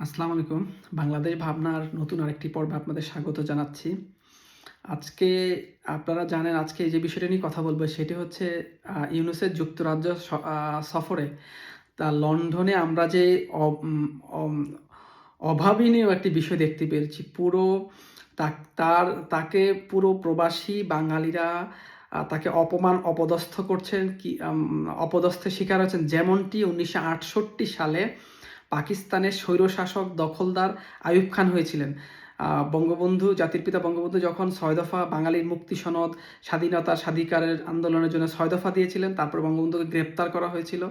আসসালামু আলাইকুম। বাংলাদেশ ভাবনার নতুন আরেকটি পর্বে আপনাদের স্বাগত জানাচ্ছি। আজকে আপনারা জানেন আজকে যে বিষয়টা নিয়ে কথা বলব, সেটি হচ্ছে ইউনুসের যুক্তরাজ্য সফরে। তা লন্ডনে আমরা যে অভাবনীয় একটি বিষয় দেখতে পেরেছি পুরো তার, তাকে পুরো প্রবাসী বাঙালিরা তাকে অপমান, অপদস্থ করছেন, কি অপদস্থের শিকার হচ্ছেন। যেমনটি উনিশশো আটষট্টি সালে পাকিস্তানের স্বৈরশাসক দখলদার আইয়ুব খান হয়েছিলেন। বঙ্গবন্ধু, জাতির পিতা বঙ্গবন্ধু যখন ছয় দফা বাঙালির মুক্তি সনদ, স্বাধীনতা স্বাধিকারের আন্দোলনের জন্য ছয় দফা দিয়েছিলেন, তারপর বঙ্গবন্ধুকে গ্রেপ্তার করা হয়েছিল।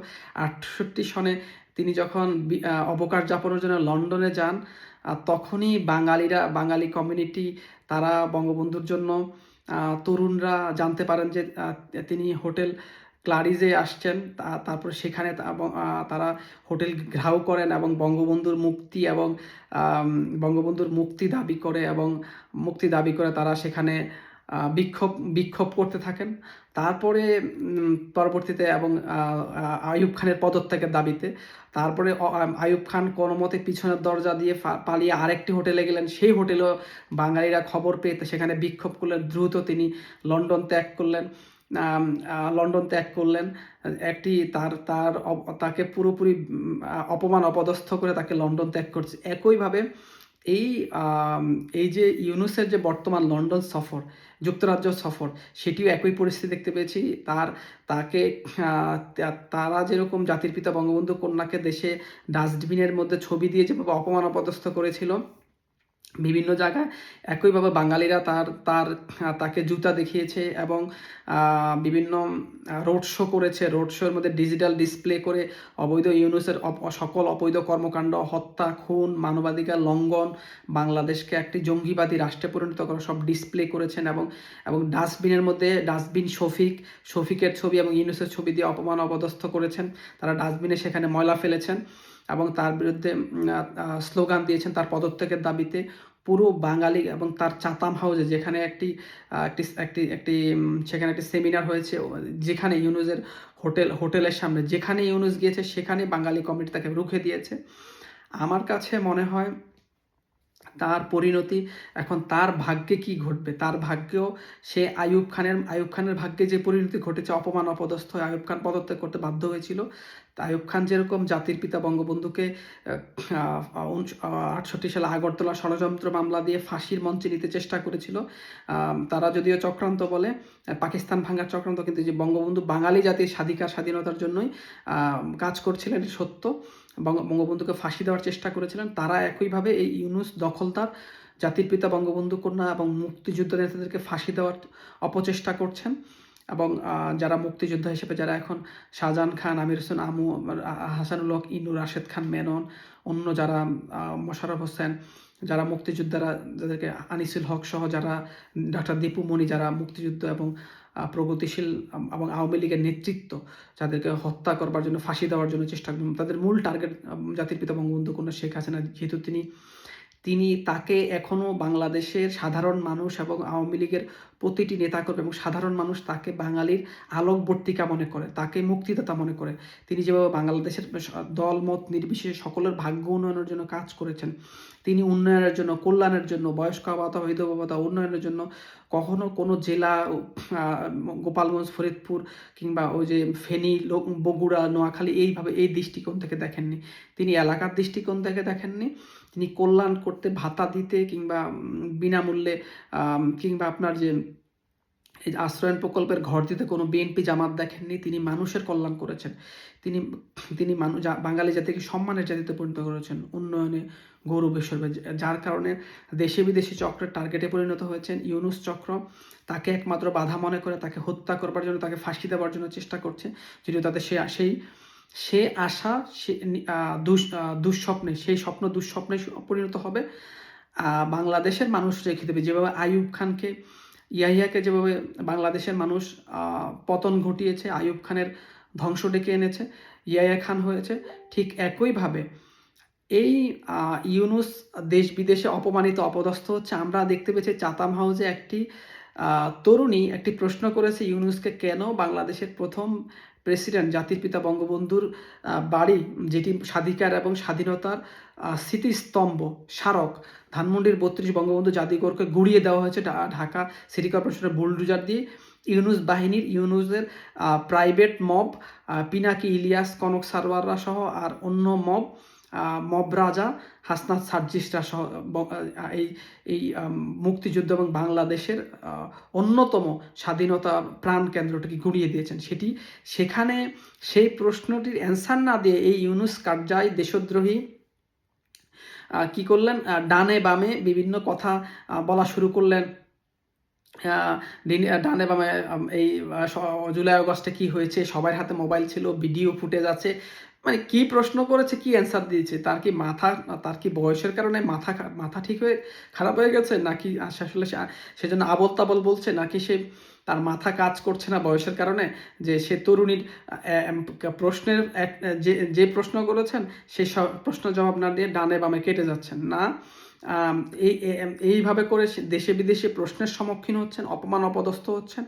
আটষট্টি সনে তিনি যখন অবকাশ যাপনের জন্য লন্ডনে যান তখনই বাঙালিরা, বাঙালি কমিউনিটি, তারা বঙ্গবন্ধুর জন্য তরুণরা জানতে পারেন যে তিনি হোটেল ক্লারিজে আসছেন তারপর সেখানে তারা হোটেল ঘেরাও করেন এবং বঙ্গবন্ধুর মুক্তি এবং বঙ্গবন্ধুর মুক্তি দাবি করে এবং মুক্তি দাবি করে তারা সেখানে বিক্ষোভ বিক্ষোভ করতে থাকেন। তারপরে পরবর্তীতে এবং আহ, খানের পদত্যাগের দাবিতে তারপরে আয়ুব খান কোনো মতে পিছনের দরজা দিয়ে পালিয়ে আরেকটি হোটেলে গেলেন। সেই হোটেলেও বাঙালিরা খবর পেয়ে সেখানে বিক্ষোভ করলেন। দ্রুত তিনি লন্ডন ত্যাগ করলেন। লন্ডন ত্যাগ করলেন। একটি তার তার তাকে পুরোপুরি অপমান অপদস্থ করে তাকে লন্ডন ত্যাগ করছে। একইভাবে এই এই যে ইউনুসের যে বর্তমান লন্ডন সফর, যুক্তরাজ্য সফর, সেটিও একই পরিস্থিতি দেখতে পেয়েছি। তার, তাকে তারা যেরকম জাতির পিতা বঙ্গবন্ধু কন্যাকে দেশে ডাস্টবিনের মধ্যে ছবি দিয়ে যেভাবে অপমান অপদস্থ করেছিল বিভিন্ন জায়গায় একইভাবে বাঙালিরা তার তার তাকে জুতা দেখিয়েছে এবং বিভিন্ন রোড শো করেছে। রোড শোর মধ্যে ডিজিটাল ডিসপ্লে করে অবৈধ ইউনুসের সকল অবৈধ কর্মকাণ্ড, হত্যা, খুন, মানবাধিকার লঙ্ঘন, বাংলাদেশকে একটি জঙ্গিবাদী রাষ্ট্রে পরিণত করা সব ডিসপ্লে করেছেন এবং এবং ডাস্টবিনের মধ্যে ডাস্টবিন শফিক, শফিকের ছবি এবং ইউনুসের ছবি দিয়ে অপমান অপদস্থ করেছেন। তারা ডাস্টবিনে সেখানে ময়লা ফেলেছেন। এবং তার বিরুদ্ধে স্লোগান দিয়েছেন তার পদত্যাগের দাবিতে পুরো বাঙালি এবং তার চাতাম হাউসে যেখানে একটি একটি একটি একটি সেখানে একটি সেমিনার হয়েছে যেখানে ইউনুসের হোটেল, হোটেলের সামনে, যেখানে ইউনুস গিয়েছে সেখানে বাঙালি কমিটি তাকে রুখে দিয়েছে। আমার কাছে মনে হয় তার পরিণতি এখন তার ভাগ্যে কি ঘটবে? তার ভাগ্যেও সে আয়ুব খানের আয়ুব খানের ভাগ্যে যে পরিণতি ঘটেছে, অপমান, অপদস্থ আইয়ুব খান পদত্যাগ করতে বাধ্য হয়েছিল তা আইয়ুব খান যেরকম জাতির পিতা বঙ্গবন্ধুকে আটষট্টি সালে আগরতলা ষড়যন্ত্র মামলা দিয়ে ফাঁসির মঞ্চে নিতে চেষ্টা করেছিল। তারা যদিও চক্রান্ত বলে পাকিস্তান ভাঙার চক্রান্ত, কিন্তু যে বঙ্গবন্ধু বাঙালি জাতির স্বাধিকার, স্বাধীনতার জন্যই কাজ করছিলেন সত্য। বঙ্গবন্ধুকে ফাঁসি দেওয়ার চেষ্টা করেছিলেন। তারা একইভাবে এই ইউনুস দখলদার, জাতির পিতা বঙ্গবন্ধু কন্যা এবং মুক্তিযুদ্ধ নেতাদেরকে ফাঁসি দেওয়ার অপচেষ্টা করছেন। এবং যারা মুক্তিযোদ্ধা হিসেবে যারা এখন শাহজাহান খান, আমির হোসেন, আমু হাসানুল হক, ইনু, রাশেদ খান, মেনন, অন্য যারা মোশাররফ হোসেন, যারা মুক্তিযোদ্ধারা, যাদেরকে আনিসুল হক সহ যারা, ডাক্তার দীপু মণি যারা মুক্তিযুদ্ধ এবং প্রগতিশীল এবং আওয়ামী লীগের নেতৃত্ব, যাদেরকে হত্যা করবার জন্য, ফাঁসি দেওয়ার জন্য চেষ্টা তাদের মূল টার্গেট জাতির পিতা বঙ্গবন্ধু কন্যা শেখ হাসিনা, যেহেতু তিনি তিনি তাকে এখনও বাংলাদেশের সাধারণ মানুষ এবং আওয়ামী লীগের প্রতিটি নেতাকর্মী এবং সাধারণ মানুষ তাকে বাঙালির আলোকবর্তিকা মনে করে, তাকে মুক্তিদাতা মনে করে। তিনি যেভাবে বাংলাদেশের দলমত নির্বিশেষে সকলের ভাগ্য উন্নয়নের জন্য কাজ করেছেন, তিনি উন্নয়নের জন্য, কল্যাণের জন্য, বয়স্ক ভাতা বিধবা উন্নয়নের জন্য কখনো কোনো জেলা গোপালগঞ্জ, ফরিদপুর কিংবা ওই যে ফেনী বগুড়া, নোয়াখালী এইভাবে এই দৃষ্টিকোণ থেকে দেখেননি। তিনি এলাকার দৃষ্টিকোণ থেকে দেখেননি। তিনি কল্যাণ করতে ভাতা দিতে কিংবা বিনামূল্যে কিংবা আপনার যে এই যে আশ্রয়ণ প্রকল্পের ঘর দিতে কোনো বিএনপি জামাত দেখেননি, তিনি মানুষের কল্যাণ করেছেন। তিনি তিনি মানুষ বাঙালি জাতিকে সম্মানের জাতিতে পরিণত করেছেন। উন্নয়নে গৌরবের সর্বে যার কারণে দেশে বিদেশি চক্রের টার্গেটে পরিণত হয়েছেন ইউনুস চক্র। তাকে একমাত্র বাধা মনে করে তাকে হত্যা করবার জন্য, তাকে ফাঁসি দেওয়ার জন্য চেষ্টা করছে। যদিও তাদের সে সেই, সে আশা, সে দুঃস্বপ্নে, সেই স্বপ্ন দুঃস্বপ্নে পরিণত হবে। বাংলাদেশের মানুষ রেখে দেবে। যেভাবে আইয়ুব খানকে ইয়াহিয়াকে যেভাবে বাংলাদেশের মানুষ পতন ঘটিয়েছে, আইয়ুব খানের ধ্বংস ডেকে এনেছে, ইয়াহিয়া খান হয়েছে, ঠিক একইভাবে এই ইউনুস দেশ বিদেশে অপমানিত, অপদস্থ হচ্ছে। আমরা দেখতে পেয়েছি চাতাম হাউসে একটি তরুণী একটি প্রশ্ন করেছে ইউনুসকে, কেন বাংলাদেশের প্রথম প্রেসিডেন্ট জাতির পিতা বঙ্গবন্ধুর বাড়ি, যেটি স্বাধিকার এবং স্বাধীনতার স্মৃতিস্তম্ভ স্মারক, ধানমন্ডির বত্রিশ বঙ্গবন্ধু জাতিগরকে গুড়িয়ে দেওয়া হয়েছে ঢাকা সিটি কর্পোরেশনের বুলডুজার দিয়ে। ইউনুস বাহিনীর, ইউনুসের প্রাইভেট মব পিনাকি ইলিয়াস, কনক সারওয়াররা সহ আর অন্য মব মব রাজা হাসনাত সার্জিসরা সহ এই এই মুক্তিযুদ্ধ এবং বাংলাদেশের অন্যতম স্বাধীনতা প্রাণ কেন্দ্রটাকে গুড়িয়ে দিয়েছেন সেটি। সেখানে সেই প্রশ্নটির অ্যান্সার না দিয়ে এই ইউনুস কার্যায় দেশদ্রোহী কি করলেন? ডানে বামে বিভিন্ন কথা বলা শুরু করলেন। ডানে বামে এই জুলাই আগস্টে কি হয়েছে? সবার হাতে মোবাইল ছিল, ভিডিও ফুটেজ আছে। মানে কি প্রশ্ন করেছে, কি অ্যান্সার দিয়েছে? তার কি মাথা, তার কি বয়সের কারণে মাথা মাথা ঠিক হয়ে, খারাপ হয়ে গেছে? নাকি আসলে সেজন্য আবল তাবল বলছে? নাকি সে তার মাথা কাজ করছে না বয়সের কারণে? যে সে তরুণীর প্রশ্নের যে যে প্রশ্ন করেছেন সেই প্রশ্ন জবাব না দিয়ে ডানে বামে কেটে যাচ্ছেন। না এই এইভাবে করে দেশে বিদেশে প্রশ্নের সম্মুখীন হচ্ছেন অপমান অপদস্থ হচ্ছেন।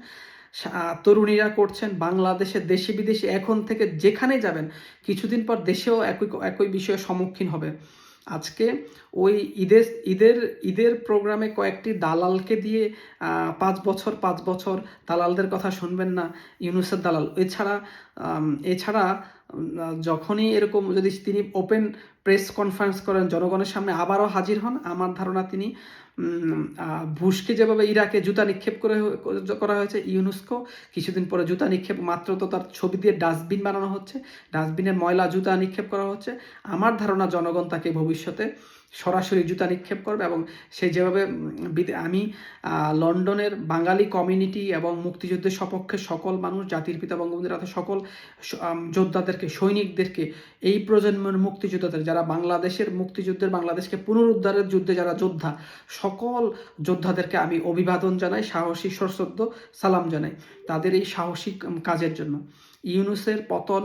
তরুণীরা করছেন, বাংলাদেশে দেশে বিদেশে এখন থেকে যেখানে যাবেন, কিছুদিন পর দেশেও একই একই বিষয়ের সম্মুখীন হবে। আজকে ওই ঈদের ঈদের ঈদের প্রোগ্রামে কয়েকটি দালালকে দিয়ে পাঁচ বছর পাঁচ বছর দালালদের কথা শুনবেন না, ইউনুসের দালাল। এছাড়া এছাড়া যখনই এরকম যদি তিনি ওপেন প্রেস কনফারেন্স করেন, জনগণের সামনে আবারও হাজির হন। আমার ধারণা তিনি বুশকে যেভাবে ইরাকে জুতা নিক্ষেপ করে করা হয়েছে, ইউনুস্কো, কিছুদিন পরে জুতা নিক্ষেপ, মাত্র তো তার ছবি দিয়ে ডাস্টবিন বানানো হচ্ছে। ডাস্টবিনের ময়লা জুতা নিক্ষেপ করা হচ্ছে। আমার ধারণা জনগণ তাকে ভবিষ্যতে সরাসরি জুতা নিক্ষেপ করবে এবং সে যেভাবে আমি লন্ডনের বাঙালি কমিউনিটি এবং মুক্তিযুদ্ধের সপক্ষে সকল মানুষ, জাতির পিতা বঙ্গবন্ধুর হাতে সকল যোদ্ধাদেরকে, সৈনিকদেরকে এই প্রজন্মের মুক্তিযোদ্ধাদের, যারা বাংলাদেশের মুক্তিযুদ্ধের, বাংলাদেশকে পুনরুদ্ধারের যুদ্ধে যারা যোদ্ধা, সকল যোদ্ধাদেরকে আমি অভিবাদন জানাই, সাহসী সশ্রদ্ধ সালাম জানাই তাদের এই সাহসিক কাজের জন্য। ইউনুসের পতন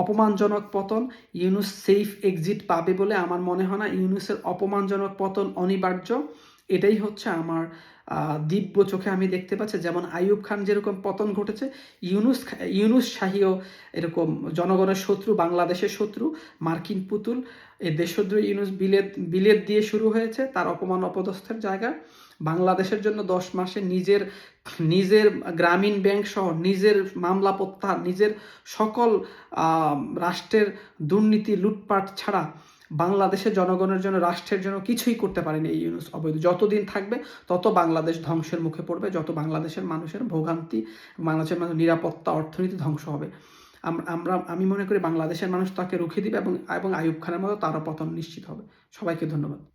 অপমানজনক পতন, ইউনুস সেফ এক্সিট পাবে বলে আমার মনে হয় না। ইউনুসের অপমানজনক পতন অনিবার্য। এটাই হচ্ছে আমার দিব্য চোখে আমি দেখতে পাচ্ছি। যেমন আইয়ুব খান যেরকম পতন ঘটেছে, ইউনুস ইউনুস শাহীও এরকম জনগণের শত্রু, বাংলাদেশের শত্রু, মার্কিন পুতুল। এই দেশদ্রোহী ইউনুস বিলেত বিলেত দিয়ে শুরু হয়েছে, তার অপমান অপদস্থের জায়গা। বাংলাদেশের জন্য দশ মাসে নিজের নিজের গ্রামীণ ব্যাংক সহ নিজের মামলা প্রত্যাহার, নিজের সকল রাষ্ট্রের দুর্নীতি, লুটপাট ছাড়া বাংলাদেশের জনগণের জন্য, রাষ্ট্রের জন্য কিছুই করতে পারেনি এই ইউনুস অবৈধ। যতদিন থাকবে, তত বাংলাদেশ ধ্বংসের মুখে পড়বে, যত বাংলাদেশের মানুষের ভোগান্তি, বাংলাদেশের মানুষের নিরাপত্তা, অর্থনীতি ধ্বংস হবে। আম- আমরা, আমি মনে করি বাংলাদেশের মানুষ তাকে রুখে দিবে এবং এবং আইয়ুব খানের মতো তারও পতন নিশ্চিত হবে। সবাইকে ধন্যবাদ।